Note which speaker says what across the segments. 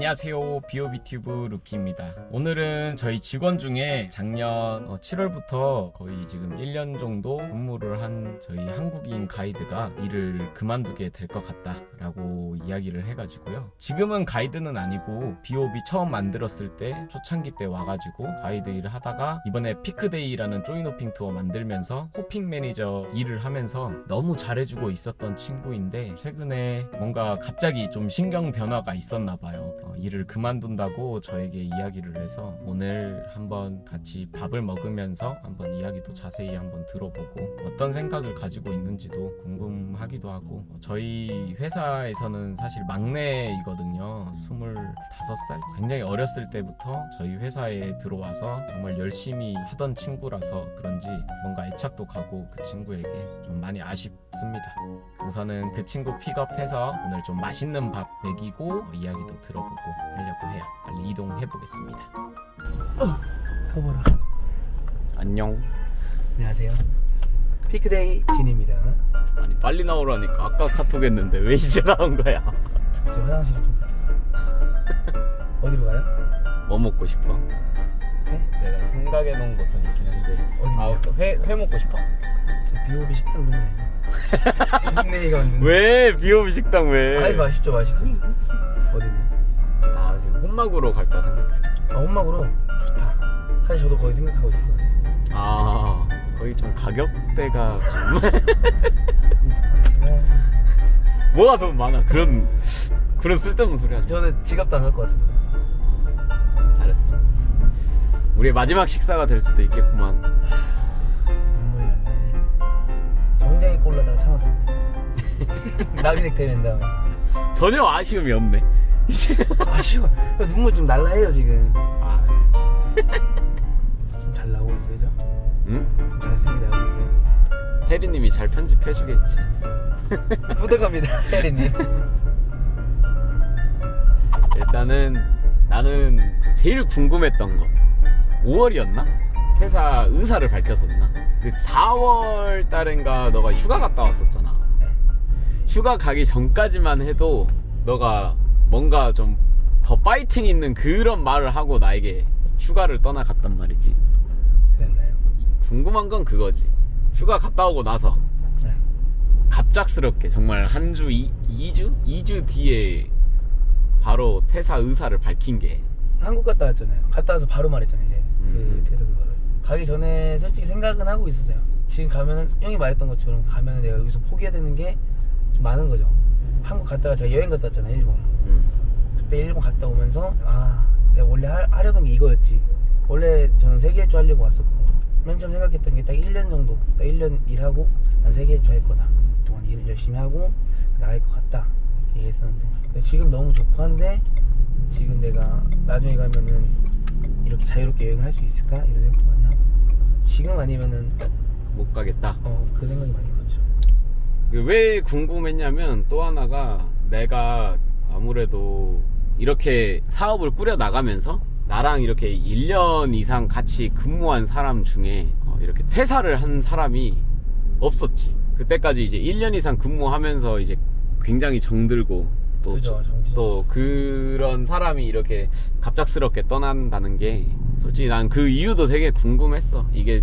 Speaker 1: 안녕하세요. 비오비튜브 루키입니다. 오늘은 저희 직원 중에 작년 7월부터 거의 지금 1년 정도 근무를 한 저희 한국인 가이드가 일을 그만두게 될 것 같다 라고 이야기를 해가지고요. 지금은 가이드는 아니고 비오비 처음 만들었을 때 초창기 때 와가지고 가이드 일을 하다가 이번에 피크데이라는 조이노핑 투어 만들면서 호핑 매니저 일을 하면서 너무 잘해주고 있었던 친구인데 최근에 뭔가 갑자기 좀 신경 변화가 있었나 봐요. 어, 일을 그만둔다고 저에게 이야기를 해서 오늘 한번 같이 밥을 먹으면서 한번 이야기도 자세히 한번 들어보고 어떤 생각을 가지고 있는지도 궁금하기도 하고 어, 저희 회사에서는 사실 막내이거든요. 25살? 굉장히 어렸을 때부터 저희 회사에 들어와서 정말 열심히 하던 친구라서 그런지 뭔가 애착도 가고 그 친구에게 좀 많이 아쉽습니다. 우선은 그 친구 픽업해서 오늘 좀 맛있는 밥 먹이고 이야기도 들어보고 하려고 해요. 빨리 이동해 보겠습니다.
Speaker 2: 터보라
Speaker 1: 안녕.
Speaker 2: 안녕하세요 피크데이 진입니다
Speaker 1: 아니 빨리 나오라니까 아까 카톡 했는데 왜 이제 나온 거야?
Speaker 2: 저 화장실 좀 갔어요 어디로 가요?
Speaker 1: 뭐 먹고 싶어?
Speaker 2: 네?
Speaker 1: 내가 생각해 놓은 곳은 있긴 한데
Speaker 2: 어딘데요?
Speaker 1: 아, 회, 회 먹고 싶어?
Speaker 2: 저 비오비 식당 피크데이가 왔는데
Speaker 1: 왜 비오비 식당 왜?
Speaker 2: 아이 맛있죠 맛있죠 어디냐
Speaker 1: 아 지금 혼막으로 갈까 생각해.
Speaker 2: 아 혼막으로? 좋다. 사실 저도 거의 생각하고 있었거든요.
Speaker 1: 아 거기 좀 가격대가
Speaker 2: 그렇지만
Speaker 1: 뭐가 더 많아? 그런 그런 쓸데없는 소리 하지 마.
Speaker 2: 저는 지갑도 안 갖고 왔습니다.
Speaker 1: 잘했어. 우리의 마지막 식사가 될 수도 있겠구만.
Speaker 2: 눈물이 난다니 정장이 꼴라다가 참았습니다. 나비색 되는 다음에.
Speaker 1: 전혀 아쉬움이 없네
Speaker 2: 아쉬워 눈물 좀 날라해요 지금
Speaker 1: 아,
Speaker 2: 좀잘 나오고 있어요 저?
Speaker 1: 응?
Speaker 2: 좀 잘생기게 나오고 있어요
Speaker 1: 혜리님이 잘 편집해주겠지
Speaker 2: 부탁합니다 혜리님
Speaker 1: 일단은 나는 제일 궁금했던 거 5월이었나? 퇴사 의사를 밝혔었나? 그 4월 달인가 너가 휴가 갔다 왔었잖아 휴가 가기 전까지만 해도 너가 뭔가 좀 더 파이팅 있는 그런 말을 하고 나에게 휴가를 떠나갔단 말이지
Speaker 2: 그랬나요?
Speaker 1: 궁금한 건 그거지 휴가 갔다 오고 나서
Speaker 2: 네.
Speaker 1: 갑작스럽게 정말 한 주, 이, 2주? 2주 뒤에 바로 퇴사 의사를 밝힌 게
Speaker 2: 한국 갔다 왔잖아요. 갔다 와서 바로 말했잖아요. 이제
Speaker 1: 음.
Speaker 2: 그 퇴사 그거를 가기 전에 솔직히 생각은 하고 있었어요. 지금 가면은 형이 말했던 것처럼 가면은 내가 여기서 포기해야 되는 게 좀 많은 거죠. 한국 갔다가 제가 여행 갔다 왔잖아요. 일본.
Speaker 1: 음,
Speaker 2: 그때 일본 갔다 오면서 아 내가 원래 하, 하려던 게 이거였지. 원래 저는 세계 일주 하려고 왔었고 맨 처음 생각했던 게 딱 1년 정도, 딱 1년 일하고 난 세계 일주 할 거다. 그동안 일을 열심히 하고 나갈 것 같다. 이렇게 얘기했었는데 근데 지금 너무 좋고 한데 지금 내가 나중에 가면은 이렇게 자유롭게 여행을 할 수 있을까 이런 생각도 많이 하고 지금 아니면은
Speaker 1: 못 가겠다
Speaker 2: 어그 생각이 많이
Speaker 1: 왜 궁금했냐면 또 하나가 내가 아무래도 이렇게 사업을 꾸려 나가면서 나랑 이렇게 1년 이상 같이 근무한 사람 중에 어, 이렇게 퇴사를 한 사람이 없었지. 그때까지 이제 1년 이상 근무하면서 이제 굉장히 정들고 또,
Speaker 2: 그죠.
Speaker 1: 또 그런 사람이 이렇게 갑작스럽게 떠난다는 게 솔직히 난 그 이유도 되게 궁금했어. 이게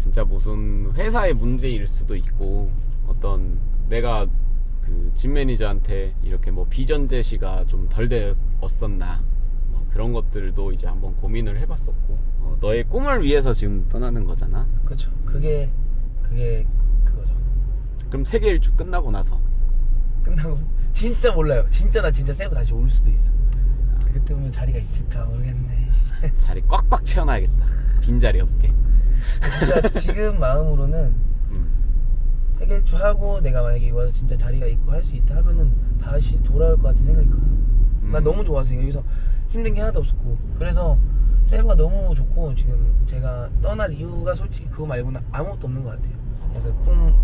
Speaker 1: 진짜 무슨 회사의 문제일 수도 있고 어떤 내가 그진 매니저한테 이렇게 뭐 비전 제시가 좀 덜 되었었나 뭐 그런 것들도 이제 한번 고민을 해봤었고 어, 너의 꿈을 위해서 지금 떠나는 거잖아.
Speaker 2: 그렇죠. 그게 그게 그거죠.
Speaker 1: 그럼 세계 일주 끝나고 나서
Speaker 2: 끝나고 진짜 몰라요. 진짜 나 진짜 세고 다시 올 수도 있어. 그때 보면 자리가 있을까 모르겠네.
Speaker 1: 자리 꽉꽉 채워놔야겠다. 빈 자리 없게.
Speaker 2: 진짜 지금 마음으로는
Speaker 1: 음.
Speaker 2: 세계 일주 하고 내가 만약에 여기 와서 진짜 자리가 있고 할 수 있다 하면은 다시 돌아올 것 같은 생각이 커요. 난
Speaker 1: 음.
Speaker 2: 너무 좋았어요. 여기서 힘든 게 하나도 없었고 그래서 세부가 너무 좋고 지금 제가 떠날 이유가 솔직히 그거 말고는 아무것도 없는 것 같아요. 약간 꿈으로.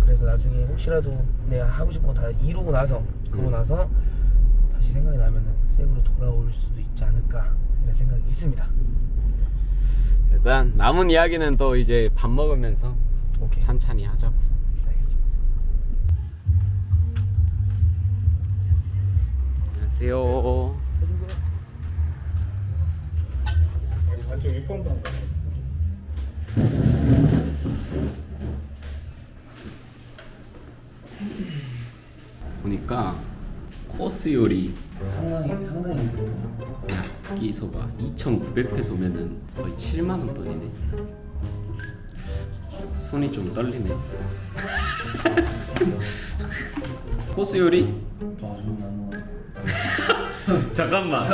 Speaker 2: 그래서 나중에 혹시라도 내가 하고 싶은 거 다 이루고 나서 그러고
Speaker 1: 음.
Speaker 2: 나서 다시 생각이 나면은 세부로 돌아올 수도 있지 않을까 이런 생각이 있습니다.
Speaker 1: 일단 남은 이야기는 또 이제 밥 먹으면서
Speaker 2: 오케이.
Speaker 1: 찬찬히 하자고.
Speaker 2: 알겠습니다.
Speaker 1: 안녕하세요.
Speaker 3: 안쪽 6번도 한 거.
Speaker 1: 보니까 코스 요리
Speaker 2: 상당히 상당히 있어요.
Speaker 1: 여기서 봐 2,900페소면은 거의 7만 원 돈이네. 손이 좀 떨리네. 코스 요리?
Speaker 2: 아 먹어요.
Speaker 1: 잠깐만.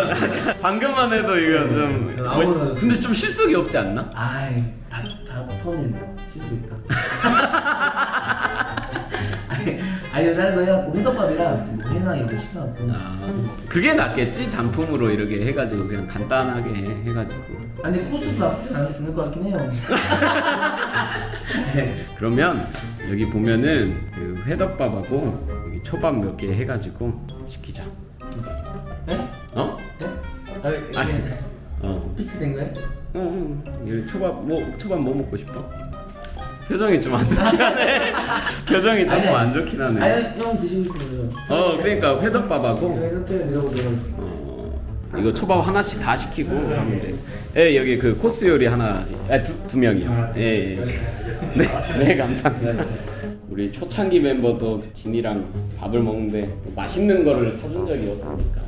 Speaker 1: 방금만 해도 이거 좀.
Speaker 2: 저 아무거나 줬어요.
Speaker 1: 근데 좀 실속이 없지 않나?
Speaker 2: 아이 다다 포함됐네요. 실수 있다. 아니 아니 다른 거 해갖고 회덮밥이랑 뭐 회나 이런 거 시켜갖고.
Speaker 1: 아, 그게 낫겠지? 단품으로 이렇게 해가지고 그냥 간단하게 해- 해가지고.
Speaker 2: 아니 코스도 나쁘지 않을 것 같긴 해요. 네.
Speaker 1: 그러면 여기 보면은 그 회덮밥하고 여기 초밥 몇 개 해가지고 시키자.
Speaker 2: 네?
Speaker 1: 어?
Speaker 2: 네? 아
Speaker 1: 아니.
Speaker 2: 이게
Speaker 1: 어.
Speaker 2: 픽스된 거예요?
Speaker 1: 어, 어. 여기 초밥 뭐 초밥 뭐 먹고 싶어? 표정이 좀 안 좋긴 하네. 표정이
Speaker 2: 아니,
Speaker 1: 조금
Speaker 2: 아니.
Speaker 1: 안 좋긴 하네.
Speaker 2: 아니 형 드시고 싶은 거죠?
Speaker 1: 어, 그러니까 회덮밥하고
Speaker 2: 밀어보도록 하겠습니다.
Speaker 1: 어, 이거 초밥 하나씩 다 시키고 하면 돼. 예, 여기 그 코스 요리 하나, 아, 두, 두 명이요. 예, 예. 네, 네, 감사합니다. 우리 초창기 멤버도 진이랑 밥을 먹는데 뭐 맛있는 거를 사준 적이 없으니까.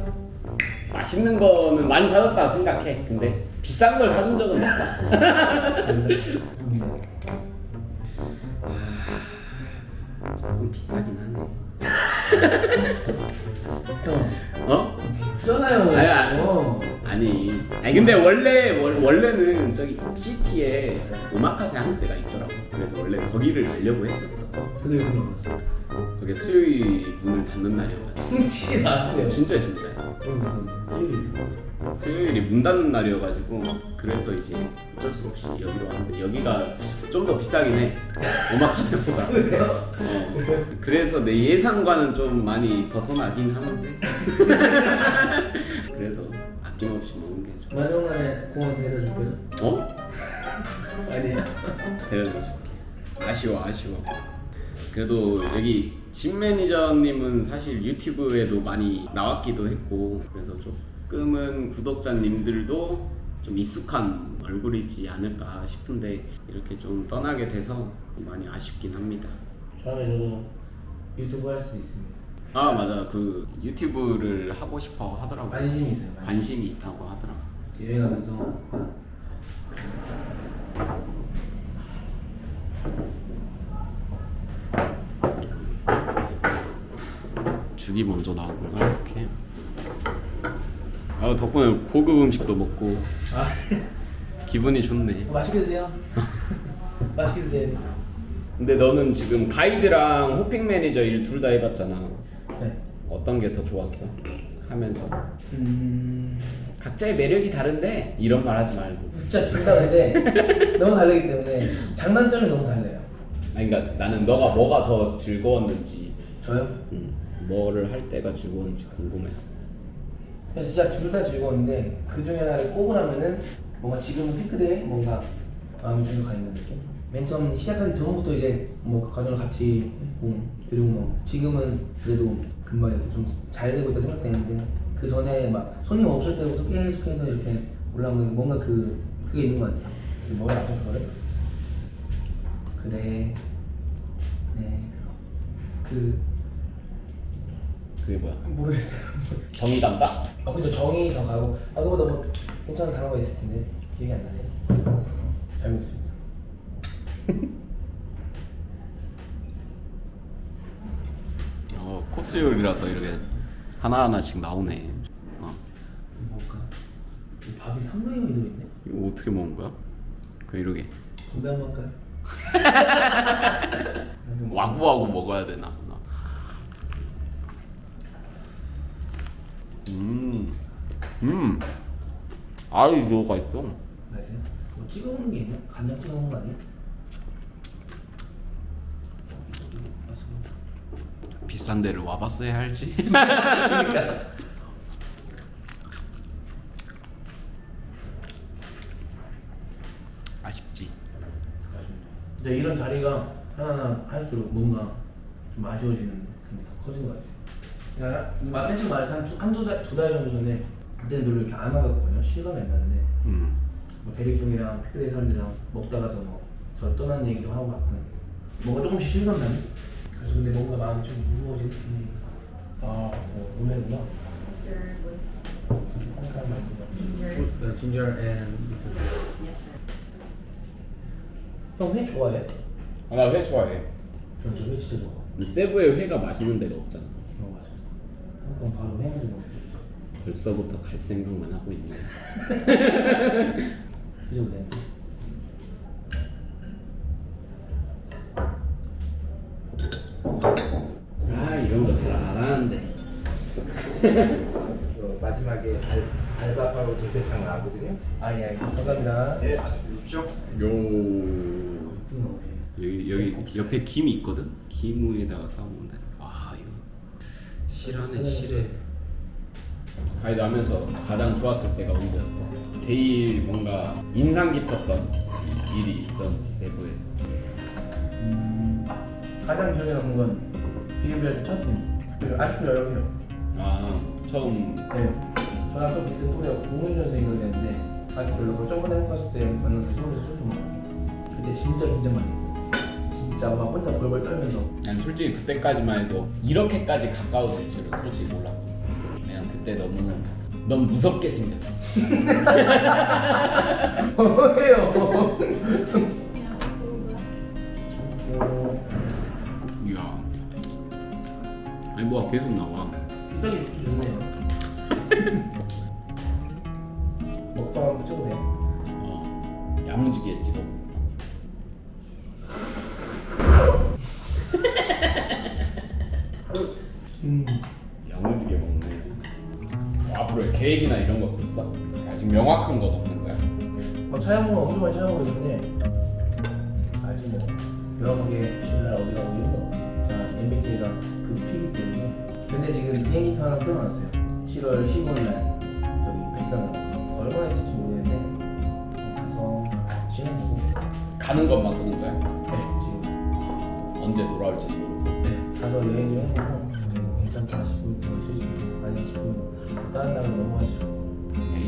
Speaker 1: 맛있는 거는 많이 사줬다 생각해. 근데 비싼 걸 사준 적은 없다. 비싸긴 하네.
Speaker 2: 형
Speaker 1: 어?
Speaker 2: 비싸나요?
Speaker 1: 아니, 아니.
Speaker 2: 어.
Speaker 1: 아니, 아니 근데 원래 월, 원래는 저기 시티에 오마카세 하는 데가 있더라고. 그래서 원래 거기를 가려고 했었어.
Speaker 2: 근데 왜 그런 거였어?
Speaker 1: 그게 수요일이 문을 닫는 날이어가지고.
Speaker 2: 혹시 나왔어요?
Speaker 1: 진짜 진짜.
Speaker 2: 그럼 무슨 수입이 있어?
Speaker 1: 수요일이 문 닫는 날이어가지고 그래서 이제 어쩔 수 없이 여기로 왔는데 여기가 좀 더 비싸긴 해. 오마카세보다.
Speaker 2: 왜요?
Speaker 1: 어. 그래서 내 예상과는 좀 많이 벗어나긴 하는데. 그래도 아낌없이 먹는 게 좀.
Speaker 2: 마지막 날에 공원 데려다 줄 거죠?
Speaker 1: 어?
Speaker 2: 아니에요?
Speaker 1: 데려다 줄게. 아쉬워, 아쉬워. 그래도 여기 진 매니저님은 사실 유튜브에도 많이 나왔기도 했고 그래서 조금은 구독자님들도 좀 익숙한 얼굴이지 않을까 싶은데 이렇게 좀 떠나게 돼서 많이 아쉽긴 합니다.
Speaker 2: 다음에 저도 유튜브 할 수 있습니다.
Speaker 1: 아 맞아 그 유튜브를 하고 싶어 하더라고.
Speaker 2: 관심이 있어요. 관심.
Speaker 1: 관심이 있다고 하더라고.
Speaker 2: 여행하면서
Speaker 1: 죽이 먼저 나오구나 이렇게. 아 덕분에 고급 음식도 먹고
Speaker 2: 아
Speaker 1: 기분이 좋네.
Speaker 2: 맛있게 드세요. 맛있게 드세요.
Speaker 1: 근데 너는 지금 가이드랑 호핑 매니저 일 둘 다 해봤잖아.
Speaker 2: 네.
Speaker 1: 어떤 게 더 좋았어? 하면서
Speaker 2: 음
Speaker 1: 각자의 매력이 다른데 이런 말 하지 말고.
Speaker 2: 진짜 둘다 근데 너무 다르기 때문에 장단점이 너무 달라요.
Speaker 1: 아니 그러니까 나는 너가 뭐가 더 즐거웠는지,
Speaker 2: 저요?
Speaker 1: 음, 뭐를 할 때가 즐거웠는지 궁금했어.
Speaker 2: 그래서 진짜 둘 다 즐거웠는데 그 중에 하나를 꼽으라면은 뭔가 지금은 테크대에 뭔가 마음이 좀 더 가 있는 느낌? 맨 처음 시작하기 전부터 이제 뭐그 과정을 같이 했고 그리고 뭐 지금은 그래도 금방 이렇게 좀 잘 되고 있다 생각되는데 그 전에 막 손님 없을 때부터 계속해서 이렇게 올라오는 뭔가 그 그게 있는 것 같아요. 그 뭐라 하죠 그거를? 그래 네 그거 그
Speaker 1: 그게 뭐야?
Speaker 2: 모르겠어요.
Speaker 1: 정의감다?
Speaker 2: 아 그죠 정이 더 가고 아 그보다 뭐 괜찮은 단어가 있을 텐데 기억이 안 나네요. 잘 먹겠습니다.
Speaker 1: 어 코스 요리라서 이렇게 하나 하나씩 나오네. 어
Speaker 2: 뭘까? 이 밥이 상당히 많이 들어있네.
Speaker 1: 이거 어떻게 먹은 거야? 그 이렇게
Speaker 2: 건배 한번 할까요?
Speaker 1: 와구와구 먹어야 되나 보나. 음, 음, 아유 뭐가 있어.
Speaker 2: 맛있어요? 뭐 찍어 먹는 게 있나? 간장 찍어 먹는 거? 맛있습니다.
Speaker 1: 비싼 데를 와봤어야 할지.
Speaker 2: 그러니까
Speaker 1: 아쉽지.
Speaker 2: 근데 이런 자리가 하나하나 할수록 뭔가 좀 아쉬워지는 그런 게 더 커진 것 같아 요. 야, 맨 처음 말한 한두 달, 두달 정도 전에 그때는 별로 이렇게 안 와갔거든요. 실감이 안 나는데
Speaker 1: 음.
Speaker 2: 뭐 대리 형이랑 피크대 사람들이랑 먹다가도 뭐저 떠난 얘기도 하고 가끔 뭔가 조금씩 실감 나는. 그래서 근데 뭔가 마음이 좀 무거워지는. 음. 아, 뭐 ginger.
Speaker 4: ginger.
Speaker 2: ginger and
Speaker 4: Yes, sir.
Speaker 2: 형 회 좋아해?
Speaker 1: 아, 나 회 좋아해.
Speaker 2: 저는 저회 진짜 좋아.
Speaker 1: 세부에 회가 맛있는 데가 없잖아.
Speaker 2: 그럼 바로 회 가지고
Speaker 1: 벌써부터 갈 생각만 하고 있네.
Speaker 2: 드셔보세요.
Speaker 1: 아 이런 거 잘 안 하는데.
Speaker 5: 그 마지막에 알, 알바바로 도대탕 나오거든요.
Speaker 2: 아예 알겠습니다. 감사합니다.
Speaker 5: 네, 맛있게 드십시오.
Speaker 1: 요
Speaker 2: 음,
Speaker 1: 여기 여기 옆에 김이 있거든. 김에다가 싸우면 돼. 아 실하네 실해. 가이드 하면서 가장 좋았을 때가 언제였어? 제일 뭔가 인상 깊었던 일이 있었는지 세부에서.
Speaker 2: 음, 가장 기억에 남는 건 비밀비밀 첫 팀. 그리고 아직도 연락해요.
Speaker 1: 아 처음
Speaker 2: 네. 저랑 또 비슷한 또래가 05년생이 됐는데 아직도 연락하고 저번에 한국 갔을 때 만나서 서울에서 술도 먹고 그때 진짜 긴장 많이 했고 진짜 막 혼자 벌벌 떨면서
Speaker 1: 난 솔직히 그때까지만 해도 이렇게까지 가까워질 줄은 솔직히 몰랐고 그냥 그때 너무 너무 무섭게 생겼었어.
Speaker 2: 뭐예요?
Speaker 1: 이야. 아니 뭐가 계속 나와.
Speaker 2: 비싸게 입기 좋네요. 먹방 한번 돼요?
Speaker 1: 어 야무지게 찍어.
Speaker 2: 음.
Speaker 1: 야무지게 먹네. 앞으로 계획이나 이런 것도 있어? 아직 명확한 건 없는 거야.
Speaker 2: 뭐 촬영은 엄청 많이 촬영하고 있는데 아직 뭐 명확하게 주날 어디 가고 이런 거 제가 MBTI가 그 피기 때문에 근데 지금 비행기표 하나 끊어놨어요 7월 15일 날 저기 백상 얼마나 있을지 모르겠는데 가서 진행하고
Speaker 1: 가는 것만 끄는 거야.
Speaker 2: 네 지금
Speaker 1: 언제 돌아올지 모르고.
Speaker 2: 네, 가서 여행 좀 해보고 괜찮다 싶으면 있을 수 있고 아니 싶으면 뭐 다른 나라 넘어갈 수 있고.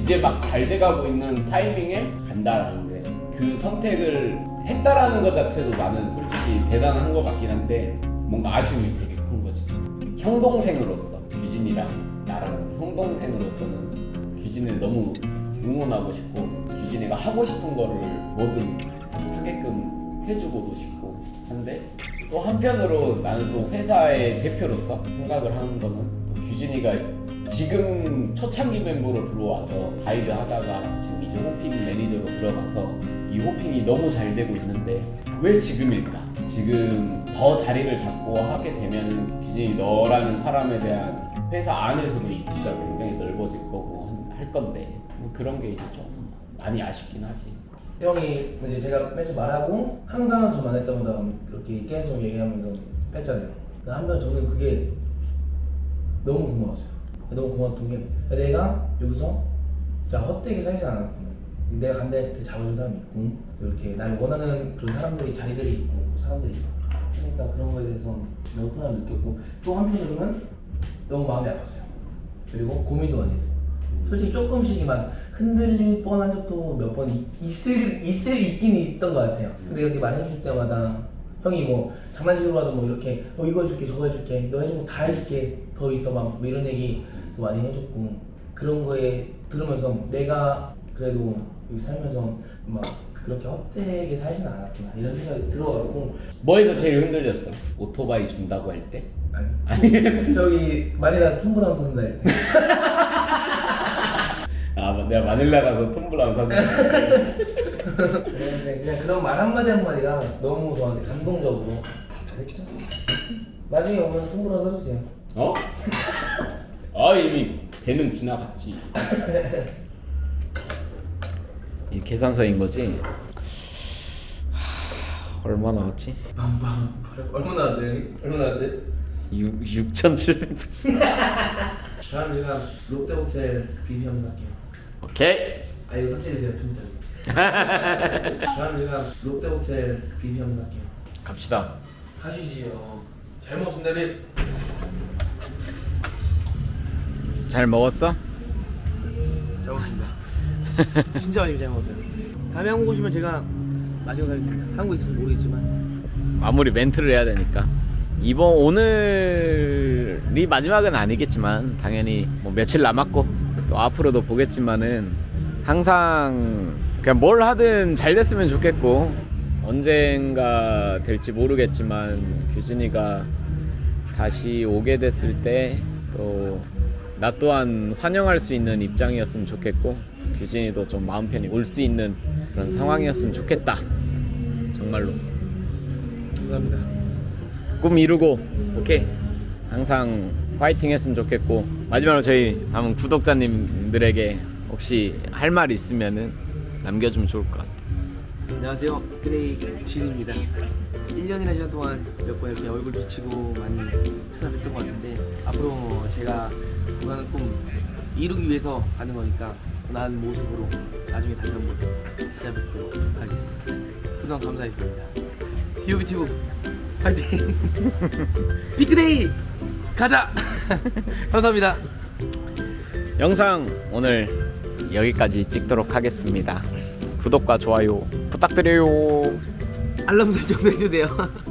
Speaker 1: 이제 막 잘 돼가고 있는 타이밍에 간다라는데 그 선택을 했다라는 것 자체도 나는 솔직히 대단한 것 같긴 한데 뭔가 아쉬움이 되게 큰 거지. 형 동생으로서 규진이랑 나랑 형 동생으로서는 규진을 너무 응원하고 싶고 규진이가 하고 싶은 거를 뭐든 하게끔 해주고도 싶고 한데 또 한편으로 나는 또 회사의 대표로서 생각을 하는 거는 또 규진이가 지금 초창기 멤버로 들어와서 가이드 하다가 지금 이제 호핑 매니저로 들어가서 이 호핑이 너무 잘 되고 있는데 왜 지금일까? 지금 더 자리를 잡고 하게 되면 규진이 너라는 사람에 대한 회사 안에서도 입지가 굉장히 넓어질 거고 한- 할 건데 뭐 그런 게 이제 좀 많이 아쉽긴 하지.
Speaker 2: 형이 이제 제가 맨 처음 말하고 항상 저 만날 때마다 그렇게 계속 얘기하면서 했잖아요. 근데 한편 저는 그게 너무 고마웠어요. 너무 고마웠던 게 내가 여기서 자 헛되게 살지 않았구나. 내가 간다 했을 때 잡아준 사람이 있고 또 이렇게 날 원하는 그런 사람들이 자리들이 있고 사람들이 있고 그러니까 그런 거에 대해서 너무 편함을 느꼈고 또 한편으로는 너무 마음이 아팠어요. 그리고 고민도 많이 했어요. 솔직히 조금씩 막 흔들릴 뻔한 적도 몇 번 있을 있을 있긴 있던 것 같아요. 근데 이렇게 말해줄 때마다 형이 뭐 장난식으로 하도 뭐 이렇게 어 이거 해줄게 저거 해줄게 너거다 해줄게 더 있어 막뭐 이런 얘기도 많이 해줬고 그런 거에 들으면서 내가 그래도 여기 살면서 막 그렇게 헛되게 살진 않았구나 이런 생각이 들어가지고
Speaker 1: 뭐에서 제일 흔들렸어? 오토바이 준다고 할 때?
Speaker 2: 아니 저기 마니라 톰브라운 선다 할 때.
Speaker 1: 아, 내가 마닐라 가서 톰블랑 샀는데
Speaker 2: 네, 그냥 그런 말 한마디 한마디가 너무 저한테 감동적으로 잘했죠? 나중에 오면 통보라 써주세요
Speaker 1: 어? 아 이미 배는 지나갔지 이 계산서인 거지? 얼마 나왔지?
Speaker 2: 빵빵 얼마 나왔어요 형님? 얼마 나왔어요?
Speaker 1: 6, 6,700불
Speaker 2: 다음 제가 롯데호텔 비비함 살게요
Speaker 1: 오케이
Speaker 2: 아 이거 삭제해주세요 편집장 다음 제가 롯데호텔 비비함 살게요
Speaker 1: 갑시다
Speaker 2: 가시지요 잘 먹었습니다
Speaker 1: 립잘 먹었어?
Speaker 2: 잘 먹었습니다. 진짜 많이 잘 먹었어요. 다음에 한국 오시면 제가 마지막 하겠습니다. 한국에 있어서 모르겠지만
Speaker 1: 마무리 멘트를 해야 되니까 이번 오늘이 마지막은 아니겠지만 당연히 뭐 며칠 남았고 또 앞으로도 보겠지만은 항상 그냥 뭘 하든 잘 됐으면 좋겠고 언젠가 될지 모르겠지만 규진이가 다시 오게 됐을 때 또 나 또한 환영할 수 있는 입장이었으면 좋겠고 규진이도 좀 마음 편히 올 수 있는 그런 상황이었으면 좋겠다 정말로
Speaker 2: 감사합니다.
Speaker 1: 꿈 이루고
Speaker 2: 오케이.
Speaker 1: 항상 파이팅 했으면 좋겠고 마지막으로 저희 남은 구독자님들에게 혹시 할말 있으면은 남겨주면 좋을 것 같아요.
Speaker 2: 안녕하세요. 그레이 진입니다. 1년이나 시간 동안 몇 번 이렇게 얼굴 비치고 많이 찾아뵀던 것 같은데 앞으로 제가 구가는 꿈 이루기 위해서 가는 거니까 나은 모습으로 나중에 다시 한번 찾아뵙도록 하겠습니다. 그동안 감사했습니다. 비오비티브 파이팅! 비크데이 가자! 감사합니다.
Speaker 1: 영상 오늘 여기까지 찍도록 하겠습니다. 구독과 좋아요 부탁드려요.
Speaker 2: 알람 설정도 해주세요.